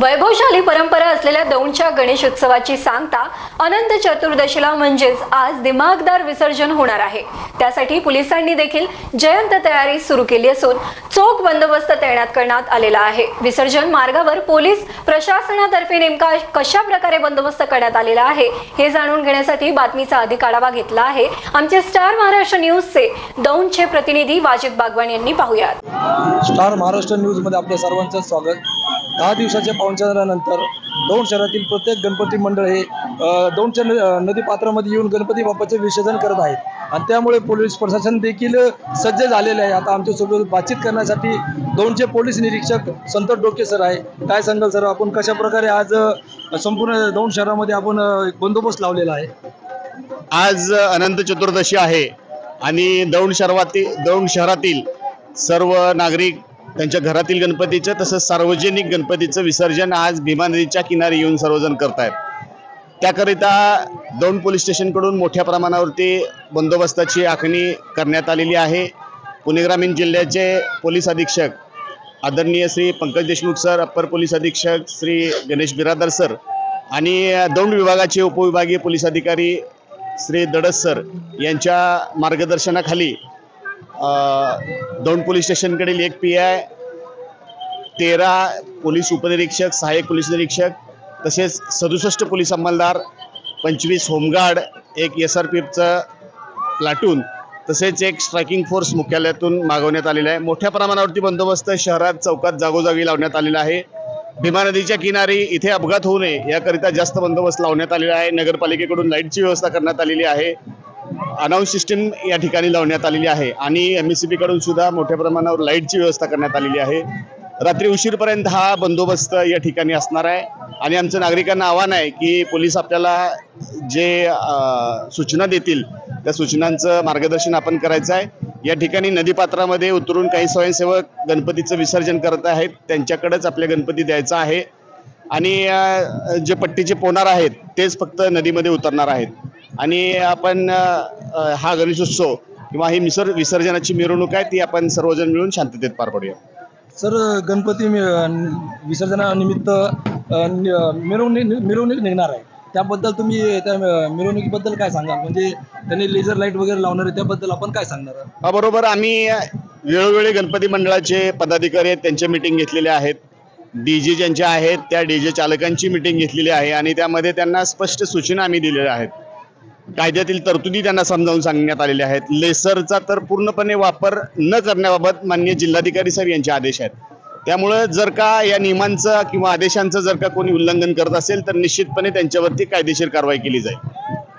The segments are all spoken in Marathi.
वैभवशाली परंपरा असलेल्या दौंडच्या गणेश उत्सवाची सांगता अनंत चतुर्दशीला म्हणजेच आज दिमागदार विसर्जन होणार आहे. त्यासाठी पोलिसांनी देखील जयंत तयारी सुरू केली असून चोख बंदोबस्त तैनात करण्यात आलेला आहे. विसर्जन मार्गावर पोलीस प्रशासनातर्फे नेमका कशा प्रकारे बंदोबस्त करण्यात आलेला आहे हे जाणून घेण्यासाठी बातमीचा अधिक आढावा घेतला आहे. आमचे स्टार महाराष्ट्र न्यूजचे दौंडचे प्रतिनिधी वाजिद बागवान यांनी पाहुयात. स्टार महाराष्ट्र न्यूजमध्ये आपल्या सर्वांचं स्वागत. दहा दिवसाच्या पाहुणचारानंतर दौंड शहरातील प्रत्येक गणपती मंडळ हे दौंडच्या दोनच्या न- नदीपात्रामध्ये नदी पात्रामध्ये येऊन गणपती बाप्पाचे विसर्जन करत आहेत. आणि त्यामुळे पोलीस प्रशासन देखील सज्ज झालेले आहे. आता आमच्यासोबत बातचीत करण्यासाठी दोनचे पोलीस निरीक्षक संत डोके सर आहे. काय सांगाल सर आपण कशा प्रकारे आज संपूर्ण दौंड शहरामध्ये आपण एक बंदोबस्त लावलेला आहे? आज अनंत चतुर्दशी आहे आणि दौंड शहरातील दौंड शहरातील सर्व नागरिक त्यांच्या घरातील गणपतीचं तसंच सार्वजनिक गणपतीचं विसर्जन आज भीमा नदीच्या किनारी येऊन सर्वजण करतायत. त्याकरिता दौंड पोलीस स्टेशनकडून मोठ्या प्रमाणावरती बंदोबस्ताची आखणी करण्यात आलेली आहे. पुणे ग्रामीण जिल्ह्याचे पोलीस अधीक्षक आदरणीय Shri Pankaj Deshmukh sir upper police अधीक्षक श्री गणेश बिरादर सर आणि दौंड विभागाचे उपविभागीय पोलीस अधिकारी श्री दडस सर यांच्या मार्गदर्शनाखाली दोन पोलीस स्टेशनकडील एक पी आय तेरा पोलीस उपनिरीक्षक सहाय्यक पोलीस निरीक्षक तसेच सदुसष्ट पोलीस अंमलदार पंचवीस होमगार्ड एक एस आर पी एफचं प्लाटून तसेच एक स्ट्रायकिंग फोर्स मुख्यालयातून मागवण्यात आलेला आहे. मोठ्या प्रमाणावरती बंदोबस्त शहरात चौकात जागोजागी लावण्यात आलेला आहे. भीमा नदीच्या किनारी इथे अपघात होऊ नये याकरिता जास्त बंदोबस्त लावण्यात आलेला आहे. नगरपालिकेकडून लाईटची व्यवस्था करण्यात आलेली आहे. अनाऊन्स सिस्टीम या ठिकाणी लावण्यात आलेली आहे आणि एम एस सी बीकडून सुद्धा मोठ्या प्रमाणावर लाईटची व्यवस्था करण्यात आलेली आहे. रात्री उशीरपर्यंत हा बंदोबस्त या ठिकाणी असणार आहे आणि आमचं नागरिकांना आव्हान आहे की पोलीस आपल्याला जे सूचना देतील त्या सूचनांचं मार्गदर्शन आपण करायचं आहे. या ठिकाणी नदीपात्रामध्ये उतरून काही स्वयंसेवक गणपतीचं विसर्जन करत आहेत. त्यांच्याकडेच आपल्या गणपती द्यायचा आहे. आणि जे पट्टीचे पोणार आहेत तेच फक्त नदीमध्ये उतरणार आहेत. आणि आपण हा गणेशोत्सव किंवा ही मिसर विसर्जनाची मिरवणूक आहे ती आपण सर्वजण मिळून शांततेत पार पाडूया. सर गणपती विसर्जनानिमित्त नि- मिरवणूक मिरवणूक निघणार आहे. त्याबद्दल तुम्ही त्या मिरवणुकीबद्दल काय सांगाल? म्हणजे त्यांनी लेझर लाइट वगैरे लावणार आहे त्याबद्दल आपण काय सांगणार? हा बरोबर आम्ही वेळोवेळी गणपती मंडळाचे पदाधिकारी आहेत त्यांचे मिटिंग घेतलेले आहेत. डी जे ज्यांच्या आहेत त्या डी जे चालकांची मिटिंग घेतलेली आहे आणि त्यामध्ये त्यांना स्पष्ट सूचना आम्ही दिलेल्या आहेत. कायद्यातील तरतुदी त्यांना समजावून सांगण्यात आलेल्या आहेत. लेसरचा तर पूर्णपणे वापर न करण्याबाबत मान्य जिल्हाधिकारी सर यांचे आदेश आहेत. त्यामुळं जर का या नियमांचं किंवा आदेशांचं जर का कोणी उल्लंघन करत असेल तर निश्चितपणे त्यांच्यावरती कायदेशीर कारवाई केली जाईल.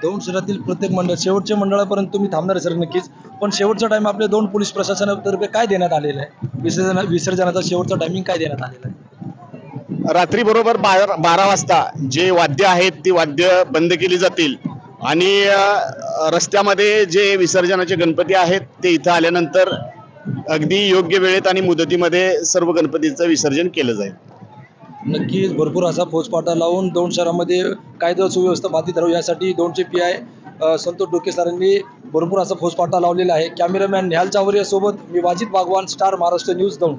दोन शहरातील प्रत्येक मंडळ शेवटच्या मंडळापर्यंत तुम्ही थांबणार आहे सर नक्कीच. पण शेवटचा टाइम आपल्या दोन पोलीस प्रशासनातर्फे काय देण्यात आलेलं आहे? विसर्जना विसर्जनाचा शेवटचा टायमिंग काय देण्यात आलेला आहे? रात्री बरोबर बारा बारा वाजता जे वाद्य आहेत ती वाद्य बंद केली जातील. आणि रस्त्यामध्ये जे विसर्जनाचे गणपती आहेत ते इथं आल्यानंतर अगदी योग्य वेळेत आणि मुदतीमध्ये सर्व गणपतीचं विसर्जन केलं जाईल. नक्कीच भरपूर असा फौजपाटा लावून दोन शहरामध्ये कायदा सुव्यवस्था बाधित राहू यासाठी दोनचे पी आय संतोष डोके सरांनी भरपूर असा फौजपाटा लावलेला आहे. कॅमेरामॅन निहाल चावरियासोबत मी वाजित बागवान स्टार महाराष्ट्र न्यूज दौंड.